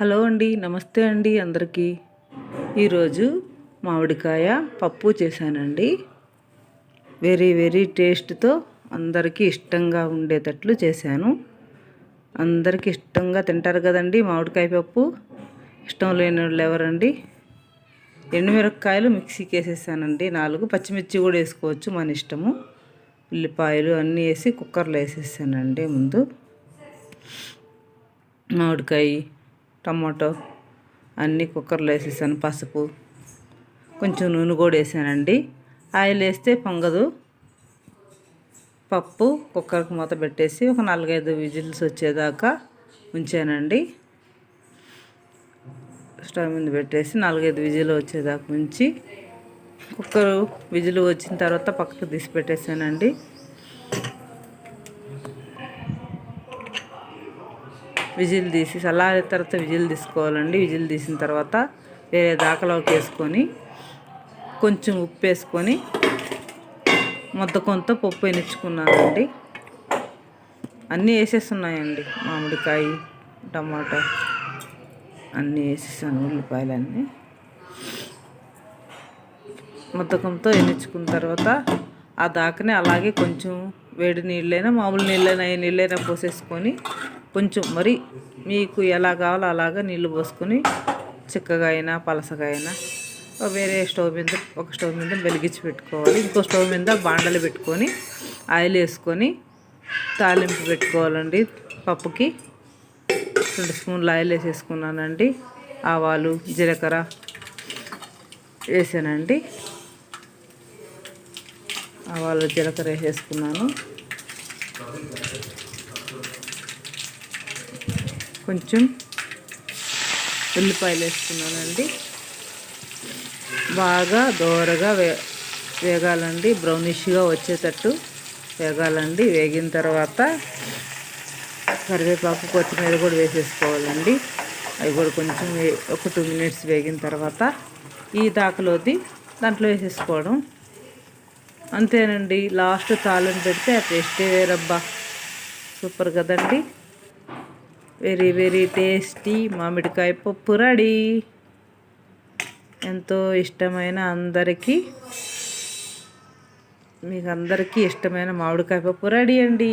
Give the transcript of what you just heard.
Hello అండి నమస్తే అండి అందరికీ. ఈరోజు మామిడికాయ పప్పు చేశానండి. వెరీ వెరీ టేస్ట్తో అందరికీ ఇష్టంగా ఉండేటట్లు చేశాను. అందరికీ ఇష్టంగా తింటారు కదండి మామిడికాయ పప్పు. ఇష్టం లేని వాళ్ళు ఎవరండి? ఎండుమిరపకాయలు మిక్సీకి వేసేసానండి నాలుగు పచ్చిమిర్చి కూడా వేసుకోవచ్చు మన ఇష్టము. ఉల్లిపాయలు అన్నీ వేసి కుక్కర్లో వేసేసానండి ముందు. మామిడికాయ టమాటో అన్నీ కుక్కర్లో వేసేసాను పసుపు. కొంచెం నూనె కూడా వేసానండి. ఆయిల్ వేస్తే పొంగదు. పప్పు కుక్కర్కి మూత పెట్టేసి ఒక నాలుగైదు విజిల్స్ వచ్చేదాకా ఉంచానండి. స్టవ్ మీద పెట్టేసి నాలుగైదు విజిల్ వచ్చేదాకా ఉంచి కుక్కర్ విజిల్ వచ్చిన తర్వాత పక్కకు తీసి పెట్టేసానండి. విజిల్ తీసి చల్లారిన తర్వాత విజిల్ తీసుకోవాలండి. విజిల్ తీసిన తర్వాత వేరే దాకలోకి వేసుకొని కొంచెం ఉప్పు వేసుకొని మొత్త కొంత పప్పు వేయించుకున్నానండి. అన్నీ వేసేస్తున్నాయండి. మామిడికాయ టమాటా అన్నీ వేసేసాను. ఉల్లిపాయలన్నీ మొత్తకంతో ఎనిచ్చుకున్న తర్వాత ఆ దాకని అలాగే కొంచెం వేడి నీళ్ళైనా మామూలు నీళ్ళైనా ఏ నీళ్ళైనా పోసేసుకొని కొంచెం మరి మీకు ఎలా కావాలో అలాగా నీళ్ళు పోసుకొని చిక్కగా అయినా పలసగా అయినా వేరే స్టవ్ మీద ఒక స్టవ్ మీద వెలిగించి పెట్టుకోవాలి. ఇంకో స్టవ్ మీద బాండలు పెట్టుకొని ఆయిల్ వేసుకొని తాలింపు పెట్టుకోవాలండి. పప్పుకి రెండు స్పూన్లు ఆయిల్ వేసేసుకున్నానండి. ఆవాలు జీలకర్ర వేసానండి. ఆవాలు జీలకర్ర వేసేసుకున్నాను. కొంచెం ఉల్లిపాయలు వేసుకున్నానండి. బాగా దోరగా వే వేగాలండి. బ్రౌనిష్గా వచ్చేటట్టు వేగాలండి. వేగిన తర్వాత కరివేపాకు కొత్తిమీర కూడా వేసేసుకోవాలండి. అవి కూడా కొంచెం ఒక టూ మినిట్స్ వేగిన తర్వాత ఈ దాకలోది దాంట్లో వేసేసుకోవడం. అంతేనండి. లాస్ట్ తాళం పెడితే ఆ టేస్టే వేరబ్బా. సూపర్ కదండి. వెరీ వెరీ టేస్టీ మామిడికాయ పప్పు రెడీ. ఎంతో ఇష్టమైన అందరికీ మీకు అందరికీ ఇష్టమైన మామిడికాయ పప్పు రెడీ అండి.